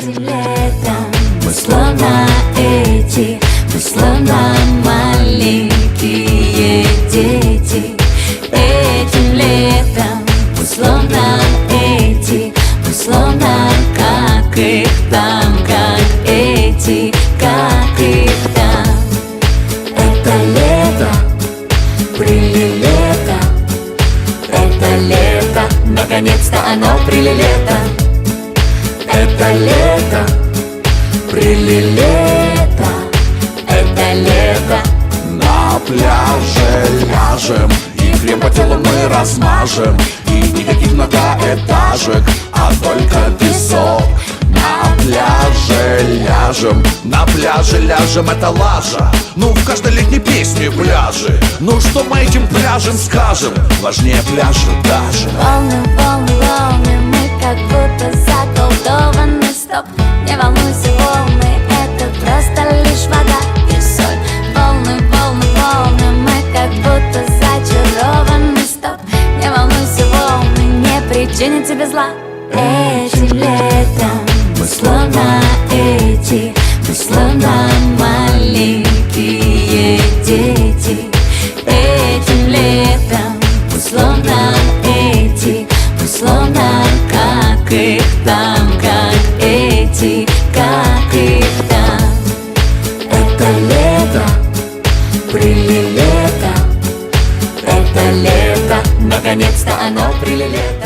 Этим летом эти, мы словно маленькие дети. Этим летом мы словно эти, мы словно как там, как эти, как там. Это лето, прилилето, это лето, наконец-то оно прилилето. Это лето, прилилето, это лето. На пляже ляжем И крем по телу мы размажем. И никаких многоэтажек А только песок. На пляже ляжем На пляже ляжем, это лажа. Ну, в каждой летней песне пляжи. Ну, что мы этим пляжем скажем? Важнее пляжа даже. Волны, волны, волны, не волнуйся, волны, это просто лишь вода и соль. Волны, волны, волны, мы как будто зачарованы Стоп, не волнуйся, волны, не причинят тебе зла. Этим летом мы словно эти, Это лето, прилилето Это лето, наконец-то оно прилилето